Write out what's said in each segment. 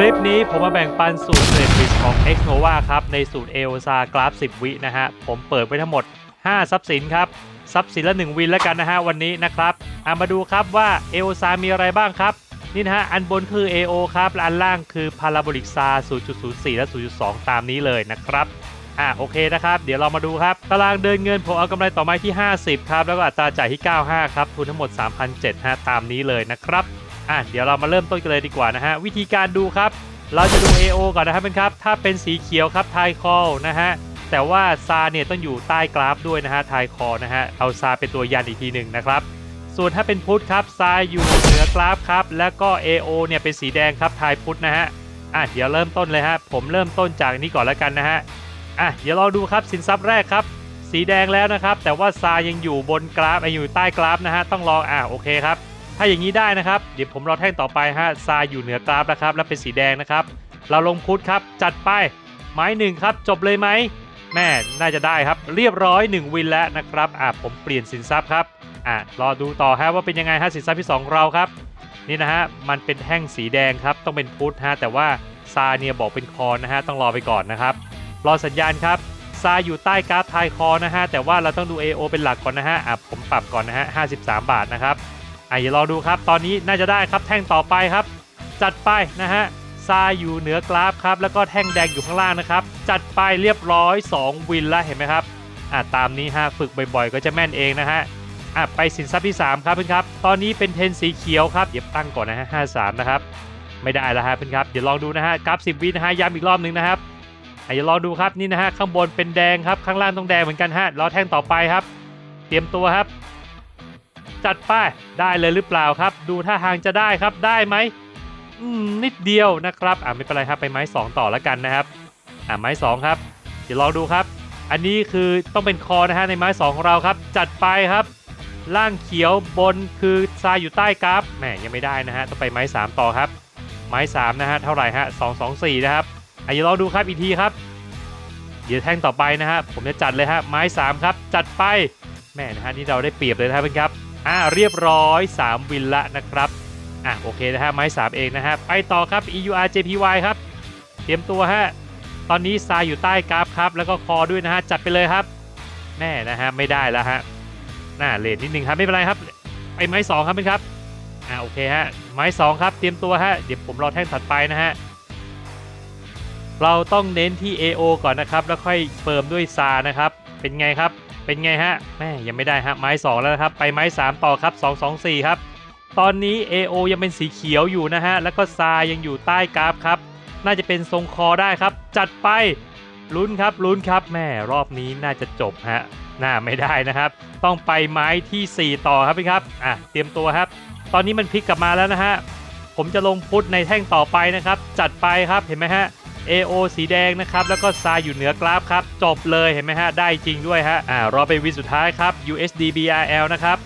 คลิปนี้ผมมาแบ่งปันสูตรเทรดบิสของ X Nova ครับ ในสูตรเอลซากราฟ 10 วินะฮะ ผมเปิดไว้ทั้งหมด 5 ทรัพย์สินครับ ทรัพย์สินละ 1 วินแล้วกันนะฮะ วันนี้นะครับเอามาดูครับว่าเอลซามีอะไรบ้างครับ นี่นะฮะ อันบนคือ AO ครับและอันล่างคือพาราโบลิกซา0.04 และ 0.2 ตามนี้เลยนะครับอะโอเคนะครับ เดี๋ยวเรามาดูครับ ตารางเดินเงินผมเอากำไรต่อไม้ที่ 50 ครับ แล้วก็อัตราจ่ายที่ 95 ครับทุนทั้งหมด 3,700ฮะตามนี้เลยนะครับ อะเดี๋ยวเรามาเริ่มต้นกันเลยดีกว่านะฮะวิธีการดูครับ เราจะดู AO ก่อนนะครับเป็นครับ ถ้าเป็นสีเขียวครับไทคอลนะฮะแต่ว่าซาเนี่ยต้องอยู่ใต้กราฟด้วยนะฮะไทคอนะฮะเอาซาเป็นตัวยันอีกทีหนึ่งนะครับส่วนถ้าเป็นพุทธครับซาอยู่เหนือกราฟครับ แล้วก็ AO เนี่ยเป็นสีแดงครับไทยพุทธนะฮะอะเดี๋ยวเริ่มต้นเลยฮะผมเริ่มต้นจากนี้ก่อนแล้วกันนะฮะอะเดี๋ยวเราดูครับสินทรัพย์แรกครับ สีแดงแล้วนะครับ แต่ว่าซายังอยู่บนกราฟอ่อยู่ใต้กราฟนะฮะต้องรออะโอเคครับ ถ้าอย่างนี้ได้นะครับ เดี๋ยวผมรอแท่งต่อไปฮะซาอยู่เหนือกราฟนะครับ แล้วเป็นสีแดงนะครับ เราลงพุทธครับ จัดไปไม้หนึ่งครับ จบเลยไหมแม่น่าจะได้ครับ เรียบร้อย 1 วินแล้วนะครับอะผมเปลี่ยนสินทรัพย์ครับอะรอดูต่อฮะว่าเป็นยังไงฮะสินทรัพย์ที่ 2 เราครับ นี่นะฮะมันเป็นแท่งสีแดงครับ ต้องเป็นพุทธฮะแต่ว่าซาเนี่ยบอกเป็นคอนนะฮะต้องรอไปก่อนนะครับ รอสัญญาณครับซาอยู่ใต้กราฟไทยคอนะฮะแต่ว่าเราต้องดู AO เป็นหลักก่อนนะฮะอะผมปรับก่อนนะฮะ53 บาทนะครับ อะอย่ารอดูครับ ตอนนี้น่าจะได้ครับแท่งต่อไปครับ จัดไปนะฮะซาอยู่เหนือกราฟครับ แล้วก็แท่งแดงอยู่ข้างล่างนะครับ จัดไปเรียบร้อย 2 วินแล้วเห็นไหมครับอะตามนี้ฮะฝึกบ่อยๆ ก็จะแม่นเองนะฮะอะไปสินทรัพย์ที่ 3 ครับเพื่อนครับ ตอนนี้เป็นเทนสีเขียวครับเดี๋ยวตั้งก่อนนะฮะ53นะครับ ไม่ได้แล้วฮะเพื่อนครับ เดี๋ยวลองดูนะฮะกราฟ10วินะฮะย้ำอีกรอบหนึ่งนะครับอะอย่ารอดูครับนี่นะฮะข้างบนเป็นแดงครับข้างล่างต้องแดงเหมือนกันฮะรอแท่งต่อไปครับ เตรียมตัวครับ จัดไปได้เลยหรือเปล่าครับ ดูท่าทางจะได้ครับได้ไหมอืมนิดเดียวนะครับอ่าไม่เป็นไรครับไปไม้ 2 ต่อแล้วกันนะครับอ่าไม้ 2 ครับ เดี๋ยวลองดูครับ อันนี้คือต้องเป็นคอนะฮะในไม้ 2 ของเราครับ จัดไปครับ ล่างเขียวบนคือทรายอยู่ใต้กราฟแหมยังไม่ได้นะฮะต้องไปไม้ 3 ต่อครับ ไม้ 3 นะฮะเท่าไหร่ฮะ2 2 4นะครับอะเดี๋ยวลองดูครับอีกทีครับ เดี๋ยวแท่งต่อไปนะฮะผมจะจัดเลยฮะไม้ 3 ครับ จัดไปแม่นะฮะนี่เราได้เปรียบเลยนะครับ อ่าเรียบร้อย 3 วินละนะครับอะโอเคนะฮะไม้3เองนะฮะไปต่อครับ EUR JPY ครับ เตรียมตัวฮะตอนนี้ซายอยู่ใต้กราฟครับ แล้วก็คอด้วยนะฮะจัดไปเลยครับแม่นะฮะไม่ได้แล้วฮะน่าเลทนิดนึงครับไม่เป็นไรครับไปไม้2ครับเพื่อนครับอ่าโอเคฮะไม้2ครับเตรียมตัวฮะเดี๋ยวผมรอแท่งถัดไปนะฮะเราต้องเน้นที่ AO ก่อนนะครับ แล้วค่อยเฟิร์มด้วยซานะครับ เป็นไงครับ เป็นไงฮะแม่ยังไม่ได้ฮะไม้2แล้วครับ ไปไม้ 3 ต่อครับ 2 2 4 ครับ ตอนนี้ AO ยังเป็นสีเขียวอยู่นะฮะ แล้วก็ซายังอยู่ใต้กราฟครับ น่าจะเป็นทรงคอได้ครับ จัดไปลุ้นครับลุ้นครับแม่รอบนี้น่าจะจบฮะน่าไม่ได้นะครับ ต้องไปไม้ทีสี่ 4 ต่อครับพี่ครับอะเตรียมตัวครับ ตอนนี้มันพลิกกลับมาแล้วนะฮะผมจะลงพุทธในแท่งต่อไปนะครับ จัดไปครับเห็นไหมฮะ AO สีแดงนะครับ แล้วก็ทรายอยู่เหนือกราฟครับ จบเลยเห็นไหมฮะ ได้จริงด้วยฮะอ่ารอไปวิสุดท้ายครับ USD BRL นะครับ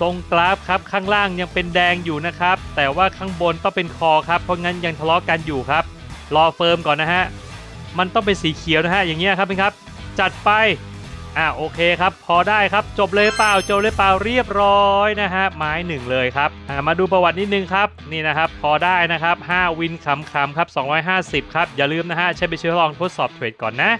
ทรงกราฟครับ ข้างล่างยังเป็นแดงอยู่นะครับ แต่ว่าข้างบนต้องเป็นคอครับ เพราะงั้นยังทะเลาะกันอยู่ครับ รอเฟิร์มก่อนนะฮะ มันต้องเป็นสีเขียวนะฮะ อย่างเงี้ยครับเป็นครับ จัดไป อ่าโอเคครับ พอได้ครับจบเลยเปล่าจบเลยเปล่าเรียบร้อยนะฮะไม้หนึ่งเลยครับอ่ามาดูประวัตินิดนึงครับนี่นะครับ พอได้นะครับ 5 วินคำๆครับ 250 ครับ อย่าลืมนะฮะใช้ไปเชื้อลองทดสอบเทรดก่อนนะ